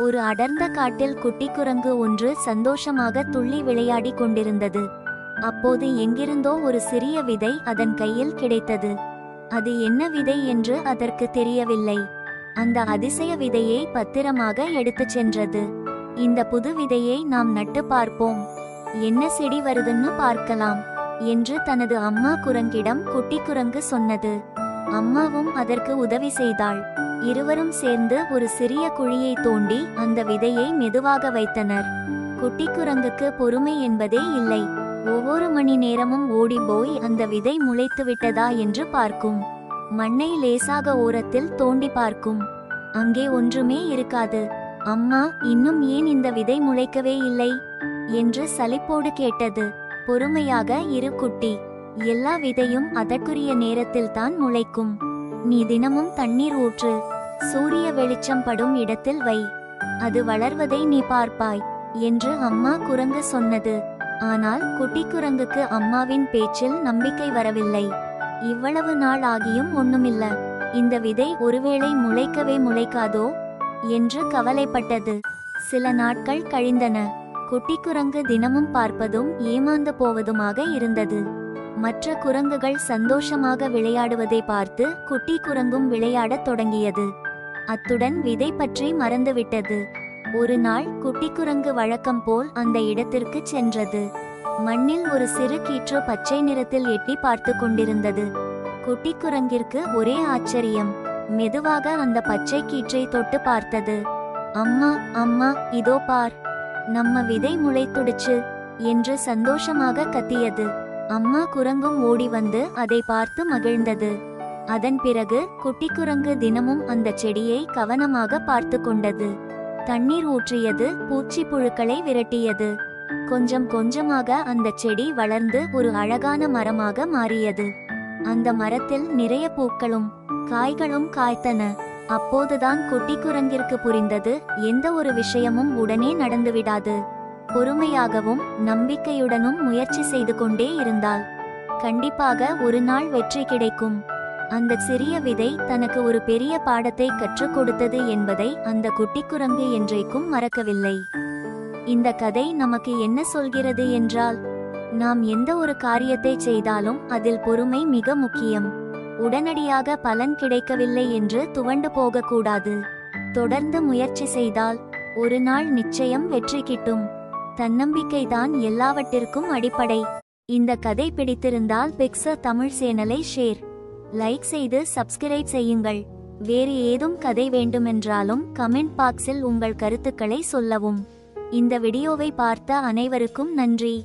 ஒரு அடர்ந்த காட்டில் குட்டி குரங்கு ஒன்று சந்தோஷமாக துள்ளி விளையாடிக் கொண்டிருந்தது. அப்போது எங்கிருந்தோ ஒரு சிறிய விதை அதன் கையில் கிடைத்தது. அது என்ன விதை என்று அதற்கு தெரியவில்லை. அந்த அதிசய விதையை பத்திரமாக எடுத்துச் சென்றது. இந்த புது விதையை நாம் நட்டு பார்ப்போம். என்ன செடி வருதுன்னு பார்க்கலாம் என்று தனது அம்மா குரங்கிடம் குட்டி குரங்கு சொன்னது. அம்மாவும் அதற்கு உதவி செய்தாள். இருவரும் சேர்ந்து ஒரு சிறிய குழியை தோண்டி அந்த விதையை மெதுவாக வைத்தனர். குட்டி குரங்குக்கு பொறுமை என்பதே இல்லை. ஒவ்வொரு மணி நேரமும் ஓடி போய் அந்த விதை முளைத்து விட்டதா என்று பார்க்கும். மண்ணை லேசாக ஓரத்தில் தோண்டி பார்க்கும். அங்கே ஒன்றுமே இருக்காது. அம்மா இன்னும் ஏன் இந்த விதை முளைக்கவே இல்லை? என்று சலிப்போடு கேட்டது. பொறுமையாக இரு குட்டி. எல்லா விதையும் அதற்குரிய நேரத்தில் தான் முளைக்கும். நீ தினமும் தண்ணீர் ஊற்று சூரிய வெளிச்சம் படும் இடத்தில் வை. அது வளர்வதை நீ பார்ப்பாய் என்று அம்மா குரங்கு சொன்னது. ஆனால் குட்டி குரங்குக்கு அம்மாவின் பேச்சில் நம்பிக்கை வரவில்லை. இவ்வளவு நாள் ஆகியும் ஒண்ணுமில்ல. இந்த விதை ஒருவேளை முளைக்கவே முளைக்காதோ? என்று கவலைப்பட்டது. சில நாட்கள் கழிந்தன. குட்டி குரங்கு தினமும் பார்ப்பதும் ஏமாந்து போவதுமாக இருந்தது. மற்ற குரங்குகள் சந்தோஷமாக விளையாடுவதை பார்த்து குட்டி குரங்கும் விளையாடத் தொடங்கியது. அத்துடன் விதை பற்றி மறந்துவிட்டது. ஒரு நாள் குட்டி குரங்கு வழக்கம் போல் அந்த இடத்திற்கு சென்றது. மண்ணில் ஒரு சிறு கீற்று பச்சை நிறத்தில் எட்டி பார்த்து கொண்டிருந்தது. குட்டி குரங்கிற்கு ஒரே ஆச்சரியம். மெதுவாக அந்த பச்சை கீற்றை தொட்டு பார்த்தது. அம்மா அம்மா இதோ பார். நம்ம விதை முளைத்துடுச்சு என்று சந்தோஷமாக கத்தியது. அம்மா குரங்கும் ஓடி வந்து அதை பார்த்து மகிழ்ந்தது. அதன் பிறகு குட்டி குரங்கு தினமும் அந்த செடியை கவனமாக பார்த்து கொண்டது. தண்ணீர் ஊற்றியது பூச்சி புழுக்களை விரட்டியது. கொஞ்சம் கொஞ்சமாக அந்த செடி வளர்ந்து ஒரு அழகான மரமாக மாறியது. அந்த மரத்தில் நிறைய பூக்களும் காய்களும் காய்த்தன. அப்போதுதான் குட்டி குரங்கிற்கு புரிந்தது எந்த ஒரு விஷயமும் உடனே நடந்துவிடாது. பொறுமையாகவும் நம்பிக்கையுடனும் முயற்சி செய்து கொண்டே இருந்தாள். கண்டிப்பாக ஒரு நாள் வெற்றி கிடைக்கும். அந்த சிறிய விதை தனக்கு ஒரு பெரிய பாடத்தை கற்றுக் கொடுத்தது என்பதை அந்த குட்டி குரங்கு என்றைக்கும் மறக்கவில்லை. இந்த கதை நமக்கு என்ன சொல்கிறது என்றால் நாம் எந்த ஒரு காரியத்தை செய்தாலும் அதில் பொறுமை மிக முக்கியம். உடனடியாக பலன் கிடைக்கவில்லை என்று துவண்டு போகக்கூடாது. தொடர்ந்து முயற்சி செய்தால் ஒரு நாள் நிச்சயம் வெற்றி கிட்டும். தன்னம்பிக்கைதான் எல்லாவற்றிற்கும் அடிப்படை. இந்த கதை பிடித்திருந்தால் பிக்ச தமிழ் சேனலை ஷேர் லைக் செய்து சப்ஸ்கிரைப் செய்யுங்கள். வேறு ஏதும் கதை வேண்டுமென்றாலும் கமெண்ட் பாக்ஸில் உங்கள் கருத்துக்களை சொல்லவும். இந்த வீடியோவை பார்த்த அனைவருக்கும் நன்றி.